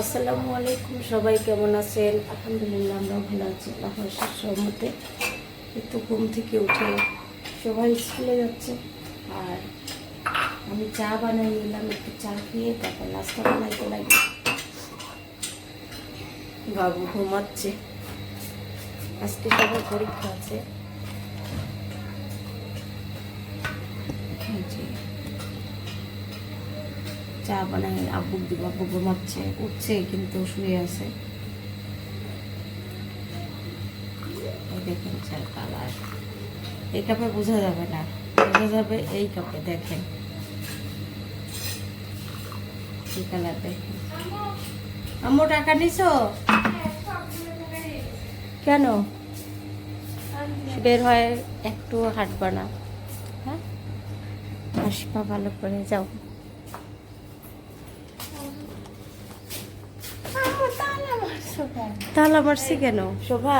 আসসালামু আলাইকুম, সবাই কেমন আছেন? আলহামদুলিল্লাহ আমরা ভালো আছি, আল্লাহর সহমতে। একটু ঘুম থেকে উঠে সবাই স্কুলে যাচ্ছে, আর আমি চা বানাই নিলাম, একটু চা খেয়ে তারপর নাস্তা বানাইতে লাগবে। বাবু ঘুমাচ্ছে। আজকে সবার পরীক্ষা আছে। এই যে চা বানাই আব্বু দিব, আব্বু ঘুমাচ্ছে, উঠছে কিন্তু শুয়ে আছে। দেখেন চার কালার। এই কাপে বোঝা যাবে না, বোঝা যাবে এই কাপে, দেখেন। এই কালার দেখেন। আম্মু, টাকা নিছো? কেন? বের হয় একটু হাঁটবা না। হ্যাঁ? আসবা ভালো করে যাও। তাহলে মারছি কেন? শোভা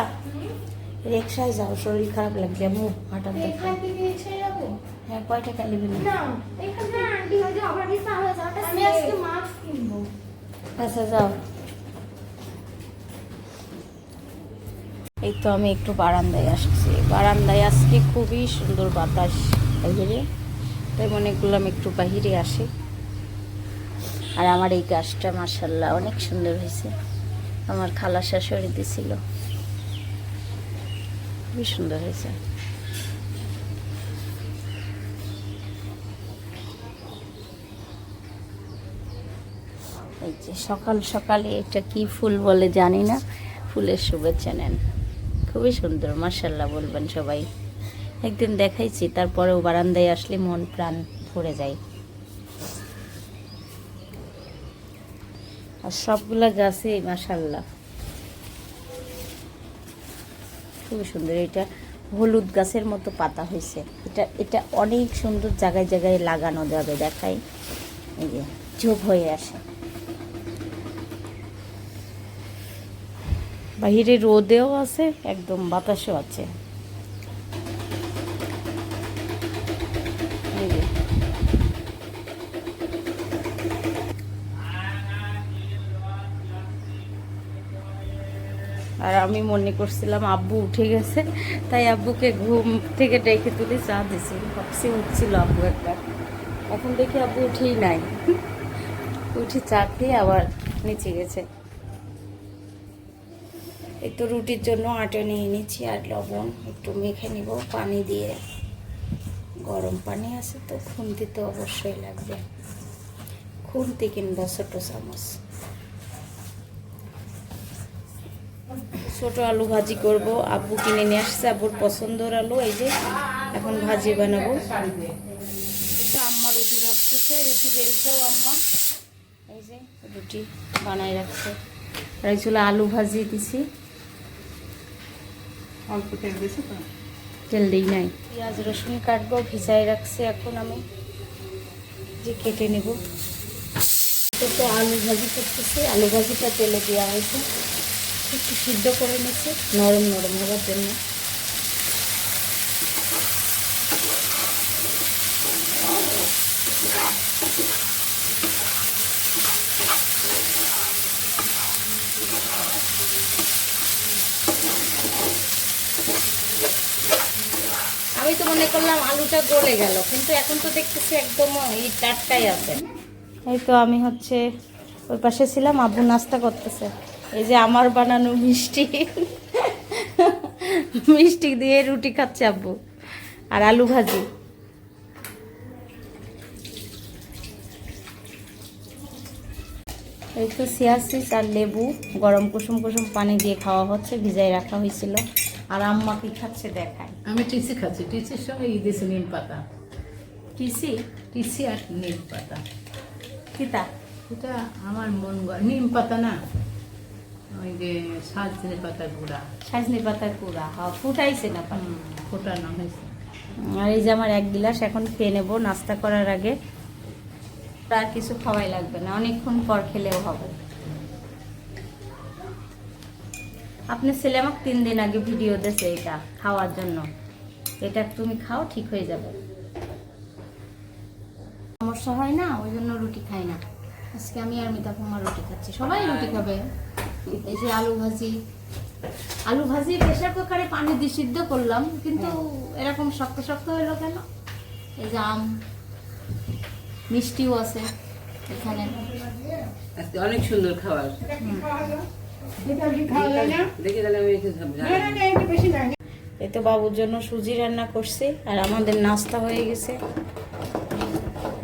রিক্সায় যাও শরীর খারাপ লাগবে মু হঠাৎ? হ্যাঁ কয় টাকা নেবেন না, এখানে আন্টি হয়তো আবার কি তাহলে যাওয়াটা আমি আজকে মাস্ক কিনবো। আচ্ছা যাও। এই তো আমি একটু বারান্দায় আসছি। বারান্দায় আজকে খুবই সুন্দর বাতাস বাইরে। তাই মনে করলাম একটু বাহিরে আসি। আর আমার এই গাছটা মার্শাল্লাহ অনেক সুন্দর হয়েছে। আমার খালা শাশুড়ি দিছিল। খুবই সুন্দর হয়েছে। এই যে সকাল সকালে এটা কি ফুল বলে জানি না। ফুলের শুভেচ্ছা নেন। খুবই সুন্দর মার্শাল্লাহ বলবেন সবাই। একদিন দেখাইছি, তারপরেও বারান্দায় আসলে মন প্রাণ ভরে যায়। আর সবগুলা গাছে মার্শাল্লাহ খুবই সুন্দর। এটা হলুদ গাছের মতো পাতা হয়েছে। এটা এটা অনেক সুন্দর জায়গায় জায়গায় লাগানো যাবে, দেখাই। এই যে, ঝোপ হয়ে আসে। বাহিরে রোদেও আছে, একদম বাতাসও আছে এই যে। আর আমি মনে করছিলাম আব্বু উঠে গেছে, তাই আব্বুকে ঘুম থেকে ডেকে তুলে চা দিছি ভাবছি উঠছিল আব্বু একবার। এখন দেখি আব্বু উঠেই নাই। উঠে চা খেয়ে আবার নিচে গেছে। এই তো রুটির জন্য আটা নিয়ে নিচ্ছি আর লবণ একটু মেখে নিব। পানি দিয়ে গরম পানি আছে তো, খুন্তি তো অবশ্যই লাগবে। খুন্তি কিংবা ছোটো চামচ। ছোট আলু ভাজি করব। আব্বু কিনে নিয়ে আসছে আব্বুর পছন্দের আলু এই যে এখন ভাজি বানাবো। আম্মা রুটি ভাজতেছে রুটি বেলছেও আম্মা। এই যে রুটি বানাই রাখছে। আর এই ছিল আলু ভাজি দিছি। অল্প তেল দিয়েছে তো? তেল দিই নাই। পেঁয়াজ রসুন কাটবো ভিজাই রাখছি এখন আমি। যে কেটে নেব। তো আলু ভাজি করতেছি আলু ভাজিটা তেলে দেওয়া হয়েছে। একটু সিদ্ধ করে নিচ্ছে, নরম নরম হওয়ার জন্য। আমি তো মনে করলাম আলুটা গলে গেল, কিন্তু এখন তো দেখতেছি একদম এই টাটকাই আছে। এই তো আমি হচ্ছে ওই পাশে ছিলাম, আব্বু নাস্তা করতেছে। এই যে আমার বানানো মিষ্টি। মিষ্টি দিয়ে রুটি খাচ্ছে আব্বু আর আলু ভাজি। এই তো সিয়াসিস আর লেবু গরম কুসুম কুসুম পানি দিয়ে খাওয়া হচ্ছে ভিজাই রাখা হয়েছিল। আর আম্মা কি খাচ্ছে দেখায় আমি টিসি খাচ্ছি টিসির সঙ্গে ই দিয়েছি নিম পাতা। কিসি টিসি আর নিম পাতা। কিতা? এটা আমার মন নিম পাতা না। ওই যে সাজনে পাতার গুঁড়া। সাজনি পাতার কুড়া হ্যাঁ ফুটাইছে না পানি? হুম, হয়েছে। আর এই যে আমার এক গিলাস এখন খেয়ে নেব নাস্তা করার আগে। আর কিছু খাওয়াই লাগবে না অনেকক্ষণ পর খেলেও হবে। আপনি ছেলে আমাকে তিন দিন আগে ভিডিও দিয়েছে এটা খাওয়ার জন্য। এটা তুমি খাও ঠিক হয়ে যাবে। সমস্যা হয় না ওই জন্য রুটি খাই না। আজকে আমি আর মিতা রুটি খাচ্ছি। সবাই রুটি খাবে। এই যে আলু ভাজি। আলু ভাজি প্রেশার কুকারে পানি দিয়ে সিদ্ধ করলাম কিন্তু এরকম শক্ত শক্ত হলো কেন? এই যে আম মিষ্টিও আছে এখানে। অনেক সুন্দর খাবার। দেখে তাহলে আমি একটু জানি। এই তো বাবুর জন্য সুজি রান্না করছি আর আমাদের নাস্তা হয়ে গেছে।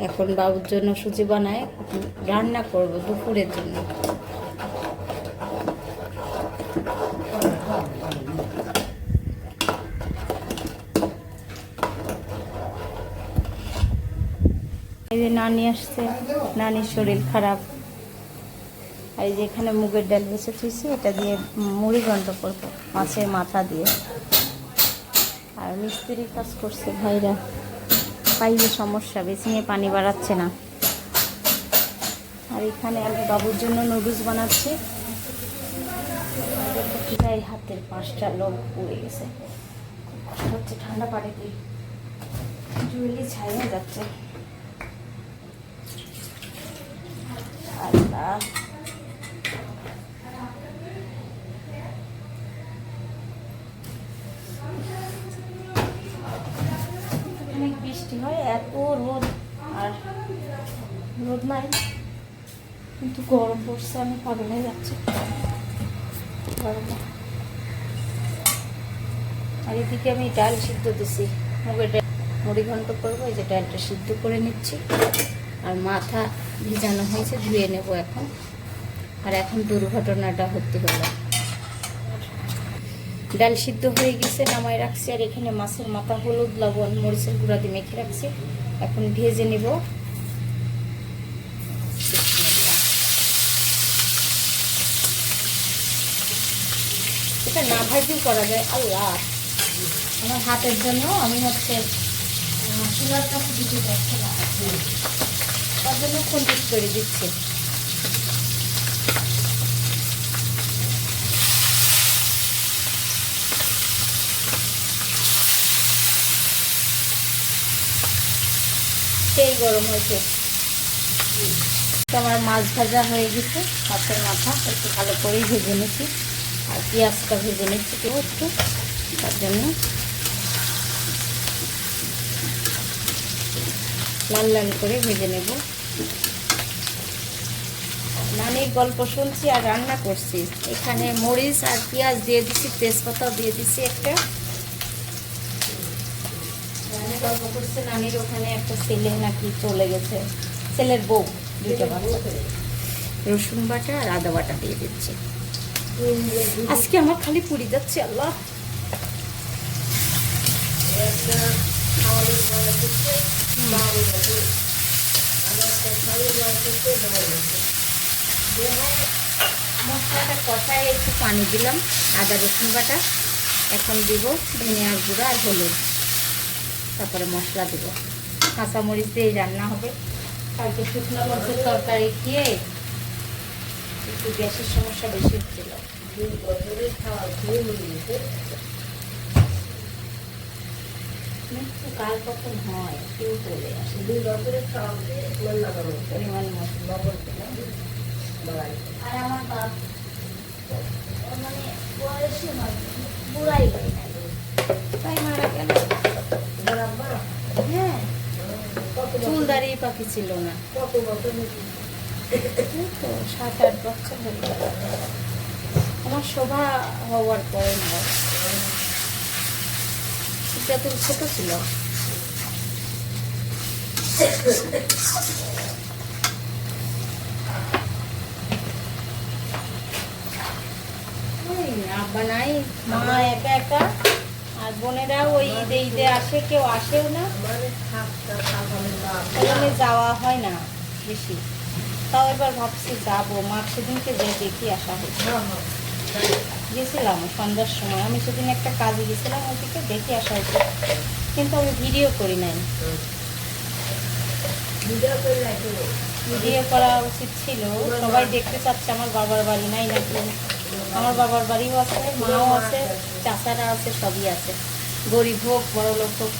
এখন বাবুর জন্য সুজি বানায় রান্না করব দুপুরের জন্য। নানি আসছে। নানির শরীর খারাপ। আর এই মুগের ডাল বেছে থুইছি এটা দিয়ে মুড়ি ঘন্ট করব, মাছের মাথা দিয়ে। আর মিস্ত্রি কাজ করছে ভাইরা। পাইলে সমস্যা বেসিংয়ে পানি বাড়াচ্ছে না। আর এখানে আমি বাবুর জন্য নুডলস বানাচ্ছি। ভাই হাতের পাঁচটা লোক পুড়ে গেছে। হচ্ছে, ঠান্ডা পাড়ে দিয়ে জুয়েলি ছাই হয়ে যাচ্ছে। আল্লাহ অনেক বৃষ্টি হয়, এত রোদ, আর রোদ নাই। কিন্তু গরম পড়ছে, আমি পাগল যাচ্ছি। গরমে। আর এদিকে আমি ডাল সিদ্ধ দিছি। মুগের ডাল মুড়ি ঘন্ট করব, এই যে ডালটা সিদ্ধ করে নিচ্ছি। আর মাথা ভিজানো হয়েছে, ধুয়ে নেব এখন। আর এখন দুর্ঘটনাটা হতে হলো। ডাল সিদ্ধ হয়ে গেছে নামায় রাখছি, আর এখানে মাছের মাথা হলুদ, লবণ, মরিচের গুঁড়া দিয়ে মেখে রাখছি। এখন ভেজে নেব। এটা না ভাজিও করা যায়, আল্লাহ। আমার হাতের জন্য আমি হচ্ছে চুলার কাছে দিতে যাচ্ছি না। জন্য খুন্তিস করে দিচ্ছি? সেই গরম হয়েছে। আমার মাছ ভাজা হয়ে গেছে, মাছের মাথা, একটু ভালো করেই ভেজে নিচ্ছি। আর পেঁয়াজটা ভেজে নিচ্ছি তো একটু, তার জন্য। লাল লাল করে ভেজে নেব নানির গল্প শুনছি আর রান্না করছি। এখানে মরিচ আর পেঁয়াজ দিয়ে দিচ্ছি তেজপাতাও দিয়ে দিচ্ছি একটা। গল্প করছে নানির, ওখানে একটা ছেলে নাকি চলে গেছে। ছেলের বউ রসুন বাটা আর আদা বাটা দিয়ে আজকে আমার খালি পুরি যাচ্ছে, আল্লাহ। মশলাটা কষায় একটু পানি দিলাম আদা রসুন বাটা এখন দিব ধনিয়ার গুঁড়া আর হলুদ। তারপরে মশলা দেব। কাঁচামরিচ দিয়ে রান্না হবে। কালকে শুকনো মরিচের তরকারি খেয়ে একটু গ্যাসের সমস্যা বেশি হচ্ছিল। মৃত্যু কাল কখন হয় কেউ চলে আসে দুই বছরের পরিমাণ মতো। আর আমার বাপ মানে বয়সে বুড়াই তাই মারা গেল? হ্যাঁ। চুল দাঁড়িয়ে পাখি ছিল না। এই তো সাত আট বছর হয়ে আমার শোভা হওয়ার পরে না। এটা তো ছোট ছিল ওই আব্বা নাই মা একা একা। আর বোনেরা ওই ঈদে ঈদে আসে কেউ আসেও না। ওখানে যাওয়া হয় না বেশি। তাও এবার ভাবছি যাব। মা সেদিনকে যে দেখি আসা হয়েছে গেছিলাম সন্ধ্যার সময়। আমি সেদিন একটা কাজে গেছিলাম ওদিকে দেখে আসা হয়েছে কিন্তু আমি ভিডিও করি নাই। ভিডিও করা উচিত ছিল। সবাই দেখতে চাচ্ছে আমার বাবার বাড়ি নাই নাকি? আমার বাবার বাড়িও আছে, মাও আছে, চাচারা আছে, সবই আছে। গরিব হোক, বড় লোক হোক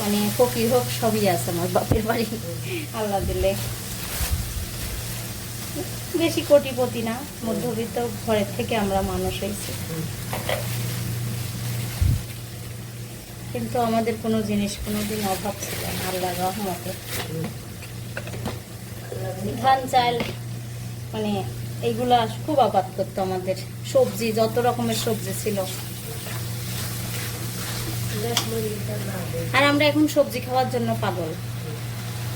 মানে ফকির হোক, সবই আছে আমার বাপের বাড়ি। আল্লাহ দিলে বেশি কোটিপতি না, মধ্যবিত্ত ঘরের থেকে আমরা মানুষ হয়েছি। কিন্তু আমাদের কোনো জিনিস, কোনোদিন অভাব ছিল না, আল্লাহর রহমতে। ধান চাল মানে এইগুলা খুব আবাদ করতো আমাদের। সবজি, যত রকমের সবজি ছিল। আর আমরা এখন সবজি খাওয়ার জন্য পাগল।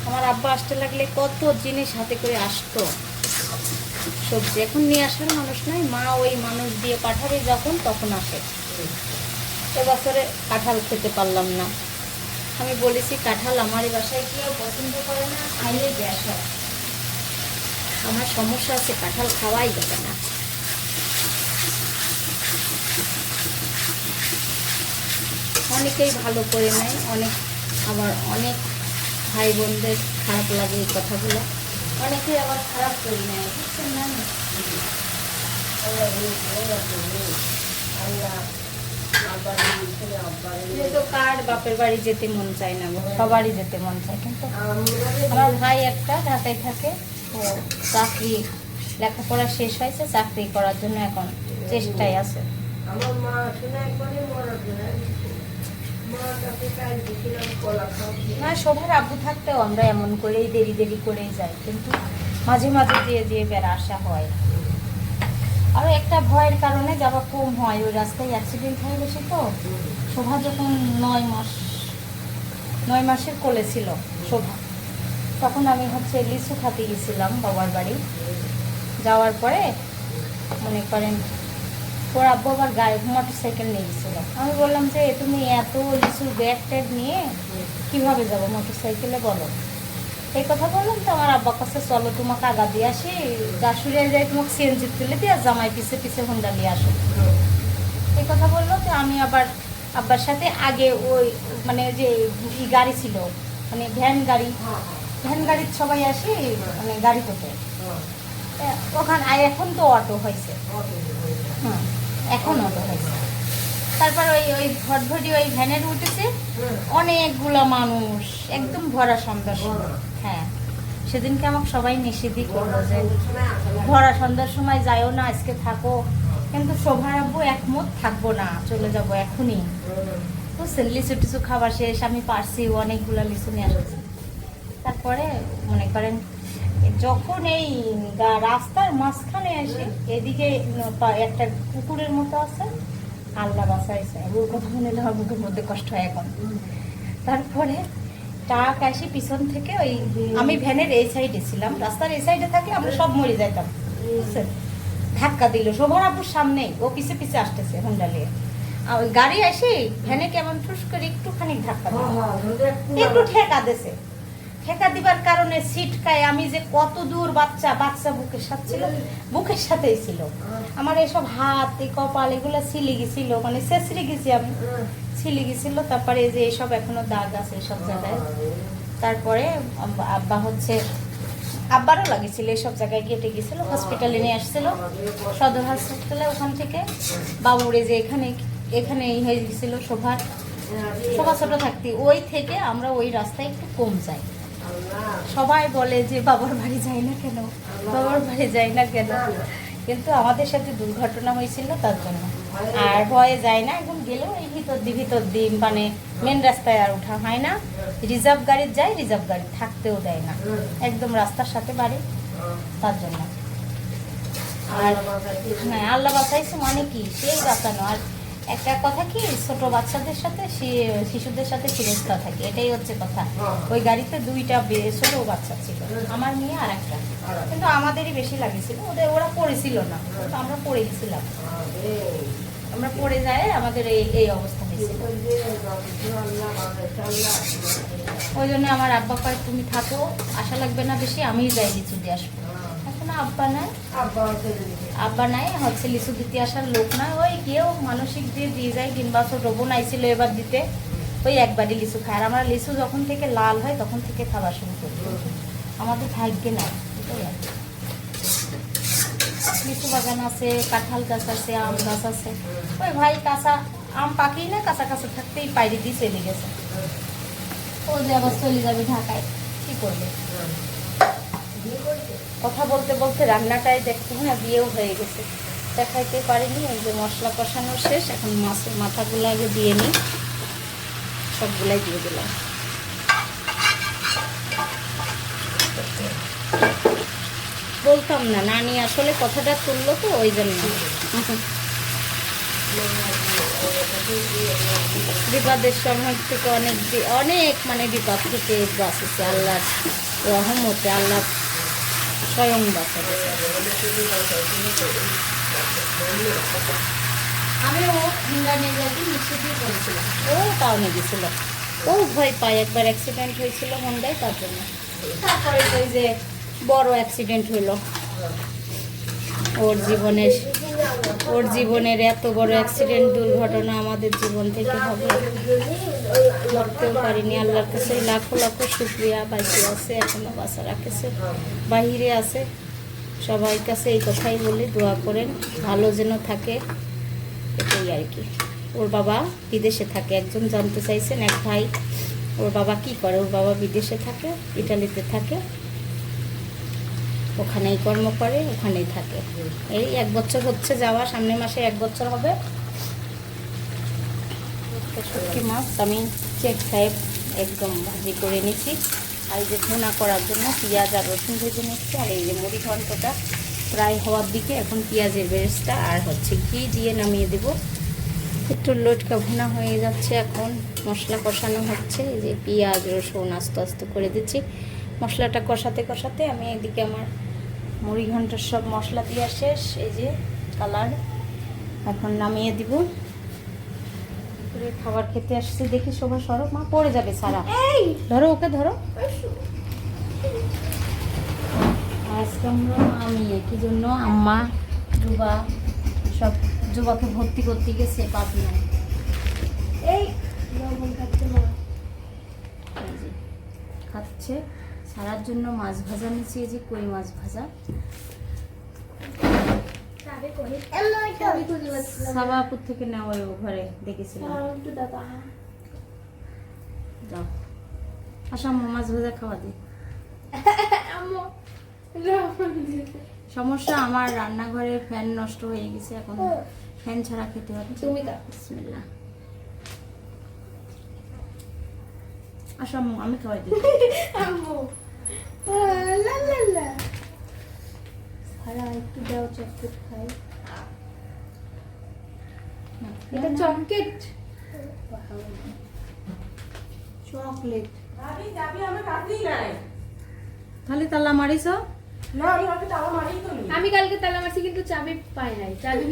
আমার আব্বা আসতে লাগলে কত জিনিস হাতে করে আসতো। সবজি এখন নিয়ে আসার মানুষ নাই। মা ওই মানুষ দিয়ে পাঠাবে যখন, তখন আসে। এবছরে কাঁঠাল খেতে পারলাম না। আমি বলেছি, কাঁঠাল আমার এই বাসায় কেউ পছন্দ করে না, খাইলে গ্যাস হয়। আমার সমস্যা আছে, কাঁঠাল খাওয়াই যাবে না। অনেকেই ভালো করে নেয়, অনেক আবার অনেক ভাই বোনদের খারাপ লাগে এই কথাগুলো। অনেকেই আবার খারাপ করে নেয়, বুঝছেন না? কার বাপের বাড়ি যেতে মন চায় না সবারই যেতে মন চায়, কিন্তু আমার ভাই একটা ঢাকায় থাকে। ও চাকরি লেখাপড়া শেষ হয়েছে চাকরি করার জন্য এখন চেষ্টায় আছে। আমার মা শুনে একবারে মরা যায় মা কাছে কাজ দিছিলাম কলা খাওয়া না সবার আব্বু থাকতেও আমরা এমন করেই দেরি দেরি করেই যাই কিন্তু মাঝে মাঝে দিয়ে দিয়ে বেড়া আসা হয়। আরও একটা ভয়ের কারণে যাওয়া কম হয় ওই রাস্তায় অ্যাক্সিডেন্ট হয়ে গেছে তো। শোভা যখন নয় মাস নয় মাসের কোলে ছিল শোভা। তখন আমি হচ্ছে লিচু খাতে গেছিলাম বাবার বাড়ি। যাওয়ার পরে মনে করেন ওর আব্বু আবার গাড়ি মোটর সাইকেল নিয়ে গেছিল। আমি বললাম যে, তুমি এত লিচুর ব্যাগ ট্যাগ নিয়ে কীভাবে যাব মোটর সাইকেলে বলো? এই কথা বললাম তো আমার আব্বা কাছে, চলো তোমাকে আগা দিয়ে আসি গাছুরে যাই, তোমাকে সিএনজি তুলে দিয়ে জামাই পিছে পিছে হুন্ডা নিয়ে আসো। এই কথা বলল তো আমি আবার আব্বার সাথে আগে ওই মানে যে গাড়ি ছিল মানে ভ্যান গাড়ি ভ্যান গাড়ির সবাই আসি মানে গাড়ি করতে ওখানে, আর এখন তো অটো হয়েছে। এখন অটো হয়েছে। তারপর ওই ওই ভটভটি ওই ভ্যানের উঠেছে। অনেকগুলো মানুষ, একদম ভরা সন্ধ্যা হ্যাঁ সেদিনকে আমাকে সবাই নিষেধই করল যে, ভরা সন্ধ্যার সময় যাইও না, আজকে থাকো। কিন্তু শোভার একমত, থাকব না, চলে যাব এখনই। বুঝছেন লিচু টিচু খাবার শেষ, আমি পারছি, অনেকগুলো লিচু নিয়ে আসছি। তারপরে মনে করেন যখন এই রাস্তার মাঝখানে এসে এদিকে একটা পুকুরের মতো আছে আল্লাহ বাসাইছে ওর কথা মনে হলে আমার বুকের মধ্যে কষ্ট হয় এখন। তারপরে ট্রাক আসি পিছন থেকে ওই আমি ভ্যানের এই সাইডে ছিলাম। রাস্তার এই সাইডে থাকলে আমরা সব মরে যাইতাম। বুঝছেন? ধাক্কা দিল। শোভন আপুর সামনেই ও পিছে পিছে আসতেছে হোন্ডা নিয়ে। গাড়ি আসি ভ্যানে কেমন ঠুস করে একটুখানি ধাক্কা দিল। একটু ঠেকা দেছে। ঠেকা দিবার কারণে সিটকায় আমি যে কত দূর বাচ্চা বাচ্চা বুকের সাথে ছিল, বুকের সাথেই ছিল। আমার এসব হাত কপাল, এগুলো ছিলে গেছিল মানে শেষরে গেছি আমি। ছিলে গেছিল, তারপরে যে এইসব এখনও দাগ আছে এইসব জায়গায়। তারপরে আব্বা- হচ্ছে, আব্বারও লাগেছিল এসব জায়গায় কেটে গেছিল হসপিটালে নিয়ে আসছিল, সদর হসপিটালে ওখান থেকে। বাবুরে যে এখানে এখানে হয়ে গেছিল শোভার শোভা ছোটো থাকতে। ওই থেকে আমরা ওই রাস্তায় একটু কম যাই। সবাই বলে যে, বাবার বাড়ি যাই না কেন? বাবার বাড়ি যাই না কেন? কিন্তু আমাদের সাথে দুর্ঘটনা হয়েছিল তার জন্য। আর ভয়ে যায় না, একদম গেলেও এই ভিতর দি, ভিতর দিন মানে মেন রাস্তায় আর ওঠা হয় না। রিজার্ভ গাড়ি যায়, রিজার্ভ গাড়ি থাকতেও দেয় না। একদম রাস্তার সাথে বাড়ি, তার জন্য। আর হ্যাঁ আল্লাহ বাঁচাইছে মানে কি? সেই বাঁচানো আর একটা কথা কি, ছোট বাচ্চাদের সাথে শিশুদের সাথে ফিরস্তা থাকে, এটাই হচ্ছে কথা। ওই গাড়িতে দুইটা ছোট বাচ্চা ছিল, আমার নিয়ে আর একটা। কিন্তু আমাদেরই বেশি লাগেছিল, ওদের, ওরা পড়েছিল না আমরা পড়ে গেছিলাম আমরা পড়ে যায়, আমাদের এই এই অবস্থা ওই জন্য আমার আব্বা কয়, তুমি থাকো, আশা লাগবে না বেশি, আমিই যাই কিছু দিয়ে আসব। এখন আব্বা নাই। আব্বা নাই, হচ্ছে লিচু দিতে আসার লোক না ওই কেউ মানসিক দিয়ে দিয়ে যায়, কিংবা ছোট বোন আইছিল এবার দিতে। ওই একবারই লিচু খায়। আর আমরা লিচু যখন থেকে লাল হয়, তখন থেকে খাওয়া শুরু করি। আমাদের ভাগ্যে কি। লিচু বাগান আছে, কাঁঠাল গাছ আছে, আম গাছ আছে। ওই ভাই কাঁচা আম পাকেই না, কাঁচা কাঁচা থাকতেই পাইরে দিয়ে চলে গেছে। ও যে আবার চলে যাবে ঢাকায়, কি করবে? কথা বলতে বলতে রান্নাটাই দেখতে না, বিয়েও হয়ে গেছে। দেখাইতে পারিনি, এই যে মশলা কষানো শেষ, এখন মাছের মাথাগুলো আগে দিয়ে নিই। সবগুলাই দিয়ে দিলাম। বলতাম না, নানি আসলে কথাটা তুললো তো, ওই জন্য। বিপদের সময় থেকে অনেক অনেক মানে বিপদ থেকে আল্লাহ রহমতে আল্লাহ স্বয়ং বাঁচাবে আমিও হিঙ্গা নিয়ে যাচ্ছি মিক্সি দিয়ে করেছিলাম ও, তাও নিয়ে গেছিল। ও ভয় পায় একবার অ্যাক্সিডেন্ট হয়েছিল হন্ডায় তার জন্য। তারপরে ওই যে বড় অ্যাক্সিডেন্ট হইল ওর জীবনের ওর জীবনের এত বড় অ্যাক্সিডেন্ট দুর্ঘটনা আমাদের জীবন থেকে হবে। ধরতেও পারিনি, আল্লাহর কাছে লাখো লাখো শুক্রিয়া। বাইসে আছে, এখনও বাসা রাখেছে, বাহিরে আছে। সবার কাছে এই কথাই বলি, দোয়া করেন, ভালো যেন থাকে, এটাই আর কি। ওর বাবা বিদেশে থাকে, একজন জানতে চাইছেন, এক ভাই। ওর বাবা কি করে? ওর বাবা বিদেশে থাকে, ইটালিতে থাকে। ওখানেই কর্ম করে, ওখানেই থাকে। এই এক বছর হচ্ছে যাওয়া, সামনের মাসে এক বছর হবে। শুটকি মাছ আমি চেক খাই একদম ভাজি করে নিচ্ছি আর এই যে ভুনা করার জন্য পেঁয়াজ আর রসুন ভেজে নিচ্ছি। আর এই যে মুড়ি ঘন্টটা প্রায় হওয়ার দিকে, এখন পেঁয়াজের বেরেস্তা আর হচ্ছে ঘি দিয়ে নামিয়ে দেবো। একটু লটকা ভুনা হয়ে যাচ্ছে এখন, মশলা কষানো হচ্ছে। এই যে পেঁয়াজ, রসুন আস্তে আস্তে করে দিচ্ছি। মশলাটা কষাতে কষাতে আমি এদিকে আমার মুড়ি ঘণ্টার সব মশলা দেওয়া শেষ এই যে কালার। এখন নামিয়ে দিব। খাবার খেতে আসছে দেখি শোভা সরব। মা পড়ে যাবে সারা। ধরো ওকে ধরো। আজকে আমরা আমি কি জন্য? আম্মা জুবা সব জুবাকে ভর্তি করতে গেছে পাবনা। এই! না এই খাচ্ছে। সারার জন্য মাছ ভাজা নিচ্ছি এই যে কই মাছ ভাজা। সাবাপুর থেকে নেওয়া ঘরে দেখেছিলাম। যাও। আসা মাছ ভাজা খাওয়া দিই সমস্যা আমার রান্নাঘরে ফ্যান নষ্ট হয়ে গেছে এখন ফ্যান ছাড়া খেতে হবে। তুমি কা বিসমিল্লাহ। আসো আমি খাওয়াই দিই। একটু দাও চকলেট খাই। এটা চকলেট চকলেট খালি তালা মারিছ আমি কালকে তালা মারছি কিন্তু চাবি পাই নাই চাবি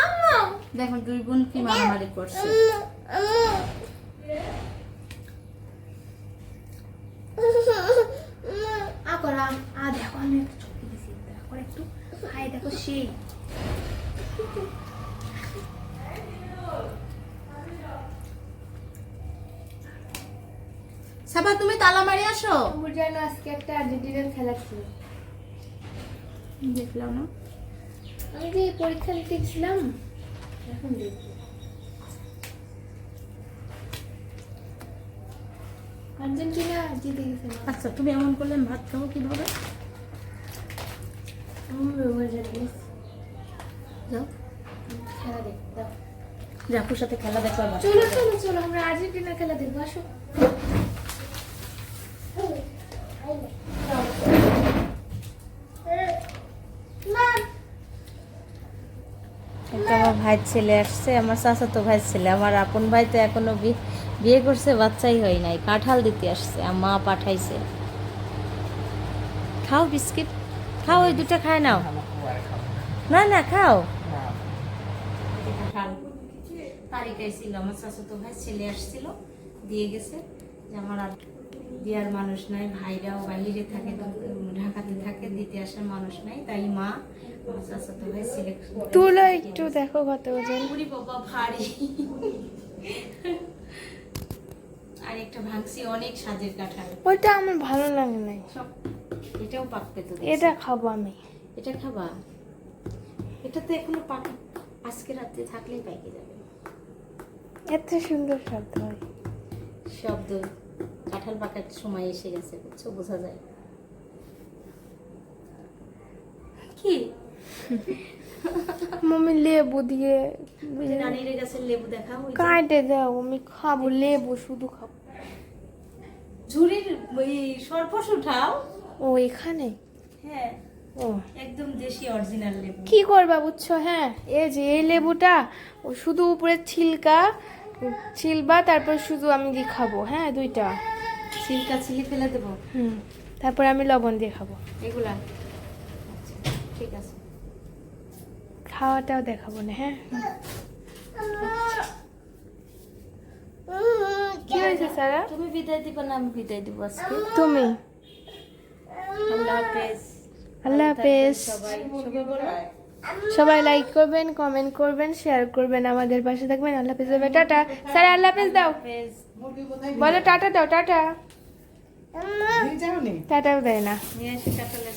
আম্মু। দেখো দুই বোন কি মারামারি করছে আ করা আ দেখো আমি একটু চকলেট দিছি দেখো একটু সেই সাবা তুমি তালা মারি আসো। যেন আজকে একটা আর্জেন্টিনার খেলা ছিল। দেখলাম না। আমি যে পরীক্ষা দিতে গেছিলাম এখন দেখি। আর্জেন্টিনা জিতে গেছে আচ্ছা তুমি এমন করলে আমি ভাত খাব কীভাবে? জানিস যাও খেলা দেখ দাও। জাকুর সাথে খেলা দেখো চলো চলো চলো আমরা আর্জেন্টিনার খেলা দেখব আসো। আমার ভাইয়ের ছেলে আসছে আমার চাচাতো ভাইয়ের ছেলে আমার আপন ভাই তো এখনও বিয়ে করছে বাচ্চাই হয় নাই কাঁঠাল দিতে আসছে মা পাঠাইছে। খাও বিস্কিট খাও ওই দুটো খায় নাও। না না খাও। কাঁঠাল তারিখাই ছিল আমার ভাই ছেলে আসছিল দিয়ে গেছে। যে আমার আর দেওয়ার মানুষ নাই ভাইরাও বাইরে থাকে ঢাকাতে থাকে দিতে আসার মানুষ নাই তাই মা আমার চাচাতো ভাই ছেলে তুলো একটু দেখো কত ওজন। বাবা ভারী। আর একটা ভাঙছি অনেক সাজের কাঁঠাল। ওইটা আমার ভালো লাগে সব এটাও পাকতে তো এটা খাব আমি। এটা খাবা? এটা তো এখনও পাক আজকে রাত্রে থাকলেই পাইকে যাবে। এত সুন্দর শব্দ শব্দ কাঁঠাল পাকার সময় এসে গেছে বুঝছ? বোঝা যায়। কি? মমি লেবু দিয়ে রানীর গাছের লেবু দেখাও কাটে দাও আমি খাব লেবু শুধু খাব। ঝুড়ির ওই সর্পস উঠাও ও এখানে? হ্যাঁ। একদম দেশি অরিজিনাল লেবু। কি করবা বুঝছ? হ্যাঁ এই যে এই লেবুটা ও শুধু উপরে ছিলকা ছিলবা তারপর শুধু আমি দিয়ে খাব হ্যাঁ দুইটা। ছিলকা ছিলি ফেলে দেবো? হুম তারপর আমি লবণ দিয়ে খাব। এগুলা? আচ্ছা, ঠিক আছে। খাওয়াটাও দেখাবো না হ্যাঁ। কি হয়েছে সারা? তুমি বিদায় দিবা না আমি বিদায় দিব আজকে। তুমি? আল্লাহ হাফেজ। আল্লাহ হাফেজ। সবাই লাইক করবেন কমেন্ট করবেন শেয়ার করবেন আমাদের পাশে থাকবেন। আল্লাহ হাফেজ টাটা। স্যার আল্লাহ হাফেজ দাও। বলো টাটা দাও টাটা। টাটাও দেয় না। নিয়ে এসে কাটালে